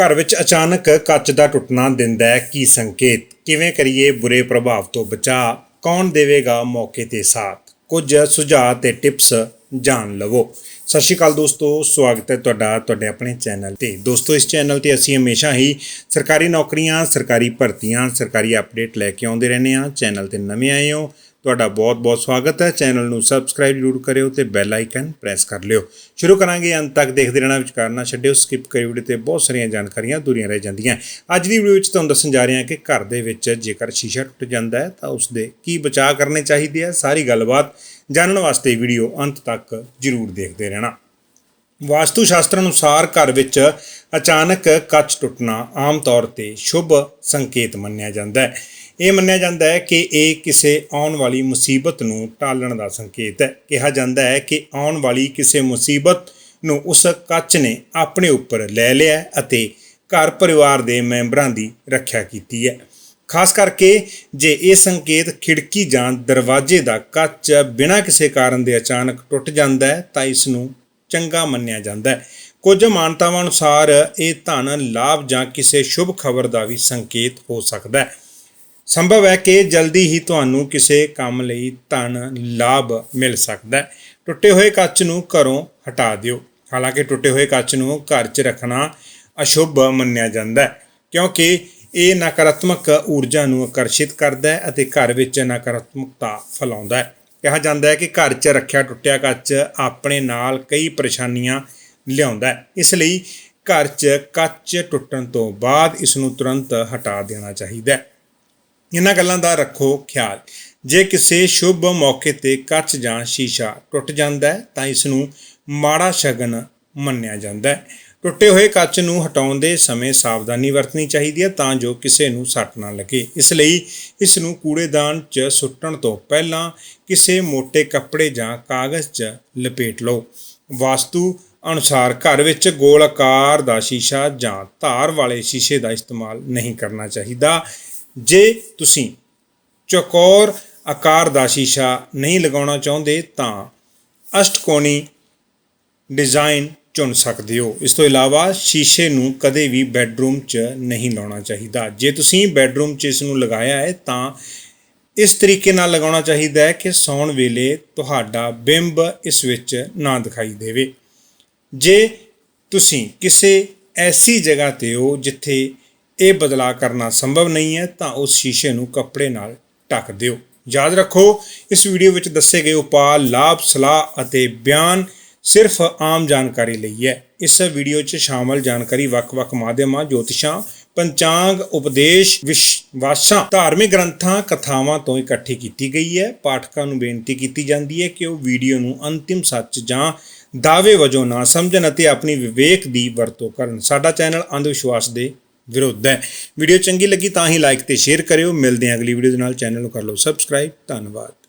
ਘਰ ਵਿੱਚ ਅਚਾਨਕ ਕੱਚ ਦਾ ਟੁੱਟਣਾ ਦਿੰਦਾ ਹੈ, ਕੀ ਸੰਕੇਤ? ਕਿਵੇਂ ਕਰੀਏ ਬੁਰੇ ਪ੍ਰਭਾਵ ਤੋਂ ਬਚਾ ਕੌਣ ਦੇਵੇਗਾ ਮੌਕੇ ਤੇ ਸਾਥ? ਕੁਝ ਸੁਝਾਅ ਤੇ ਟਿਪਸ ਜਾਣ ਲਵੋ। ਸਤਿ ਸ਼੍ਰੀ ਅਕਾਲ ਦੋਸਤੋ, ਸਵਾਗਤ ਹੈ ਤੁਹਾਡਾ ਤੁਹਾਡੇ ਆਪਣੇ ਚੈਨਲ ਤੇ। ਦੋਸਤੋ, ਇਸ ਚੈਨਲ ਤੇ ਅਸੀਂ ਹਮੇਸ਼ਾ ਹੀ ਸਰਕਾਰੀ ਨੌਕਰੀਆਂ, ਸਰਕਾਰੀ ਭਰਤੀਆਂ, ਸਰਕਾਰੀ ਅਪਡੇਟ ਲੈ ਕੇ ਆਉਂਦੇ ਰਹਿੰਦੇ ਹਾਂ। ਚੈਨਲ ਤੇ ਨਵੇਂ ਆਏ ਹੋ ਤੁਹਾਡਾ ਬਹੁਤ-ਬਹੁਤ ਸਵਾਗਤ ਹੈ। ਚੈਨਲ ਨੂੰ ਸਬਸਕ੍ਰਾਈਬ ਜ਼ਰੂਰ ਕਰਿਓ ਤੇ ਬੈਲ ਆਈਕਨ ਪ੍ਰੈਸ ਕਰ ਲਿਓ। ਸ਼ੁਰੂ ਕਰਾਂਗੇ, ਅੰਤ ਤੱਕ ਦੇਖਦੇ ਰਹਿਣਾ ਵਿਚਾਰ ਨਾ ਛੱਡਿਓ ਸਕਿਪ ਕਰਿਓ ਵੀਡੀਓ ਤੇ ਬਹੁਤ ਸਾਰੀਆਂ ਜਾਣਕਾਰੀਆਂ ਦੂਰੀਆਂ ਰਹਿ ਜਾਂਦੀਆਂ। ਅੱਜ ਦੀ ਵੀਡੀਓ ਵਿੱਚ ਤੁਹਾਨੂੰ ਦੱਸਣ ਜਾ ਰਹੇ ਹਾਂ ਕਿ ਘਰ ਦੇ ਵਿੱਚ ਜੇਕਰ ਸ਼ੀਸ਼ਾ ਟੁੱਟ ਜਾਂਦਾ ਹੈ, ਤਾਂ ਉਸ ਦੇ ਕੀ ਬਚਾਅ ਕਰਨੇ ਚਾਹੀਦੇ ਆ? ਸਾਰੀ ਗੱਲਬਾਤ ਜਾਣਨ ਵਾਸਤੇ ਵੀਡੀਓ ਅੰਤ ਤੱਕ ਜ਼ਰੂਰ ਦੇਖਦੇ ਰਹਿਣਾ। ਵਾਸਤੂ ਸ਼ਾਸਤਰ ਅਨੁਸਾਰ ਘਰ ਵਿੱਚ ਅਚਾਨਕ ਕੱਚ ਟੁੱਟਣਾ ਆਮ ਤੌਰ ਤੇ ਸ਼ੁਭ ਸੰਕੇਤ ਮੰਨਿਆ ਜਾਂਦਾ ਹੈ। ਇਹ ਮੰਨਿਆ ਜਾਂਦਾ ਹੈ ਕਿ ਇਹ ਕਿਸੇ ਆਉਣ ਵਾਲੀ ਮੁਸੀਬਤ ਨੂੰ ਟਾਲਣ ਦਾ ਸੰਕੇਤ ਹੈ। ਕਿਹਾ ਜਾਂਦਾ ਹੈ ਕਿ ਆਉਣ ਵਾਲੀ ਕਿਸੇ ਮੁਸੀਬਤ ਨੂੰ ਉਸ ਕੱਚ ਨੇ ਆਪਣੇ ਉੱਪਰ ਲੈ ਲਿਆ ਅਤੇ ਘਰ ਪਰਿਵਾਰ ਦੇ ਮੈਂਬਰਾਂ ਦੀ ਰੱਖਿਆ ਕੀਤੀ ਹੈ। ਖਾਸ ਕਰਕੇ ਜੇ ਇਹ ਸੰਕੇਤ ਖਿੜਕੀ ਜਾਂ ਦਰਵਾਜ਼ੇ ਦਾ ਕੱਚ ਬਿਨਾਂ ਕਿਸੇ ਕਾਰਨ ਦੇ ਅਚਾਨਕ ਟੁੱਟ ਜਾਂਦਾ ਹੈ, ਤਾਂ ਇਸ ਨੂੰ ਚੰਗਾ ਮੰਨਿਆ ਜਾਂਦਾ ਹੈ। ਕੁਝ ਮਾਨਤਾਵਾਂ ਅਨੁਸਾਰ ਇਹ ਧਨ, ਲਾਭ ਜਾਂ ਕਿਸੇ ਸ਼ੁਭ ਖਬਰ ਦਾ ਵੀ ਸੰਕੇਤ ਹੋ ਸਕਦਾ ਹੈ। ਸੰਭਵ ਹੈ ਕਿ ਜਲਦੀ ਹੀ ਤੁਹਾਨੂੰ ਕਿਸੇ ਕੰਮ ਲਈ ਧਨ ਲਾਭ ਮਿਲ ਸਕਦਾ ਹੈ। ਟੁੱਟੇ ਹੋਏ ਕੱਚ ਨੂੰ ਘਰੋਂ ਹਟਾ ਦਿਓ। ਹਾਲਾਂਕਿ ਟੁੱਟੇ ਹੋਏ ਕੱਚ ਨੂੰ ਘਰ 'ਚ ਰੱਖਣਾ ਅਸ਼ੁਭ ਮੰਨਿਆ ਜਾਂਦਾ ਹੈ, ਕਿਉਂਕਿ ਇਹ ਨਕਾਰਾਤਮਕ ਊਰਜਾ ਨੂੰ ਆਕਰਸ਼ਿਤ ਕਰਦਾ ਹੈ ਅਤੇ ਘਰ ਵਿੱਚ ਨਕਾਰਾਤਮਕਤਾ ਫੈਲਾਉਂਦਾ ਹੈ। ਕਿਹਾ ਜਾਂਦਾ ਹੈ ਕਿ ਘਰ 'ਚ ਰੱਖਿਆ ਟੁੱਟਿਆ ਕੱਚ ਆਪਣੇ ਨਾਲ ਕਈ ਪਰੇਸ਼ਾਨੀਆਂ ਲਿਆਉਂਦਾ ਹੈ। ਇਸ ਲਈ ਘਰ 'ਚ ਕੱਚ ਟੁੱਟਣ ਤੋਂ ਬਾਅਦ ਇਸ ਨੂੰ ਤੁਰੰਤ ਹਟਾ ਦੇਣਾ ਚਾਹੀਦਾ ਹੈ। ਇਹਨਾਂ ਗੱਲਾਂ ਦਾ ਰੱਖੋ ਖਿਆਲ। ਜੇ ਕਿਸੇ ਸ਼ੁਭ ਮੌਕੇ ਤੇ ਕੱਚ ਜਾਂ ਸ਼ੀਸ਼ਾ ਟੁੱਟ ਜਾਂਦਾ ਹੈ, ਤਾਂ ਇਸ ਨੂੰ ਮਾੜਾ ਸ਼ਗਨ ਮੰਨਿਆ ਜਾਂਦਾ ਹੈ। ਟੁੱਟੇ ਹੋਏ ਕੱਚ ਨੂੰ ਹਟਾਉਣ ਦੇ ਸਮੇਂ ਸਾਵਧਾਨੀ ਵਰਤਣੀ ਚਾਹੀਦੀ ਹੈ ਤਾਂ ਜੋ ਕਿਸੇ ਨੂੰ ਸੱਟ ਨਾ ਲੱਗੇ। ਇਸ ਲਈ ਇਸ ਨੂੰ ਕੂੜੇਦਾਨ 'ਚ ਸੁੱਟਣ ਤੋਂ ਪਹਿਲਾਂ ਕਿਸੇ ਮੋٹے ਕੱਪੜੇ ਜਾਂ ਕਾਗਜ਼ 'ਚ ਲਪੇਟ ਲਓ। ਵਾਸਤੂ ਅਨੁਸਾਰ ਘਰ ਵਿੱਚ ਗੋਲ ਆਕਾਰ ਦਾ ਸ਼ੀਸ਼ਾ ਜਾਂ ਧਾਰ ਵਾਲੇ ਸ਼ੀਸ਼ੇ ਦਾ ਇਸਤੇਮਾਲ ਨਹੀਂ ਕਰਨਾ ਚਾਹੀਦਾ। ਜੇ ਤੁਸੀਂ ਚੌਕੌਰ ਆਕਾਰ ਦਾ ਸ਼ੀਸ਼ਾ ਨਹੀਂ ਲਗਾਉਣਾ ਚਾਹੁੰਦੇ ਤਾਂ ਅਸ਼ਟਕੋਣੀ ਡਿਜ਼ਾਈਨ ਚੁਣ ਸਕਦੇ ਹੋ। ਇਸ ਤੋਂ ਇਲਾਵਾ ਸ਼ੀਸ਼ੇ ਨੂੰ ਕਦੇ ਵੀ ਬੈੱਡਰੂਮ 'ਚ ਨਹੀਂ ਲਾਉਣਾ ਚਾਹੀਦਾ। ਜੇ ਤੁਸੀਂ ਬੈੱਡਰੂਮ 'ਚ ਇਸ ਨੂੰ ਲਗਾਇਆ ਹੈ ਤਾਂ ਇਸ ਤਰੀਕੇ ਨਾਲ ਲਗਾਉਣਾ ਚਾਹੀਦਾ ਹੈ ਕਿ ਸੌਣ ਵੇਲੇ ਤੁਹਾਡਾ ਬਿੰਬ ਇਸ ਵਿੱਚ ਨਾ ਦਿਖਾਈ ਦੇਵੇ। ਜੇ ਤੁਸੀਂ ਕਿਸੇ ਐਸੀ ਜਗ੍ਹਾ ਤੇ ਹੋ ਜਿੱਥੇ ਇਹ ਬਦਲਾਅ ਕਰਨਾ ਸੰਭਵ ਨਹੀਂ ਹੈ, ਤਾਂ ਉਸ ਸ਼ੀਸ਼ੇ ਨੂੰ ਕੱਪੜੇ ਨਾਲ ਢੱਕ ਦਿਓ। ਯਾਦ ਰੱਖੋ, ਇਸ ਵੀਡੀਓ ਵਿੱਚ ਦੱਸੇ ਗਏ ਉਪਾਅ, ਲਾਭ, ਸਲਾਹ ਅਤੇ ਬਿਆਨ ਸਿਰਫ ਆਮ ਜਾਣਕਾਰੀ ਲਈ ਹੈ। ਇਸ ਵੀਡੀਓ 'ਚ ਸ਼ਾਮਲ ਜਾਣਕਾਰੀ ਵੱਖ-ਵੱਖ ਮਾਧਿਅਮਾਂ, ਜੋਤਿਸ਼ਾਂ, ਪੰਚਾਂਗ, ਉਪਦੇਸ਼, ਵਿਸ਼ਵਾਸਾਂ, ਧਾਰਮਿਕ ਗ੍ਰੰਥਾਂ, ਕਥਾਵਾਂ ਤੋਂ ਇਕੱਠੀ ਕੀਤੀ ਗਈ ਹੈ। ਪਾਠਕਾਂ ਨੂੰ ਬੇਨਤੀ ਕੀਤੀ ਜਾਂਦੀ ਹੈ ਕਿ ਉਹ ਵੀਡੀਓ ਨੂੰ ਅੰਤਿਮ ਸੱਚ ਜਾਂ ਦਾਅਵੇ ਵਜੋਂ ਨਾ ਸਮਝਣ ਅਤੇ ਆਪਣੀ ਵਿਵੇਕ ਦੀ ਵਰਤੋਂ ਕਰਨ। ਸਾਡਾ ਚੈਨਲ ਅੰਧ ਵਿਸ਼ਵਾਸ ਦੇ ਵਿਰੁੱਧ ਹੈ। ਵੀਡੀਓ ਚੰਗੀ ਲੱਗੀ ਤਾਂ ਹੀ ਲਾਈਕ ਤੇ ਸ਼ੇਅਰ ਕਰਿਓ। ਮਿਲਦੇ ਹਾਂ ਅਗਲੀ ਵੀਡੀਓ ਦੇ ਨਾਲ। ਚੈਨਲ ਨੂੰ ਕਰ ਲਓ ਸਬਸਕ੍ਰਾਈਬ ਧੰਨਵਾਦ।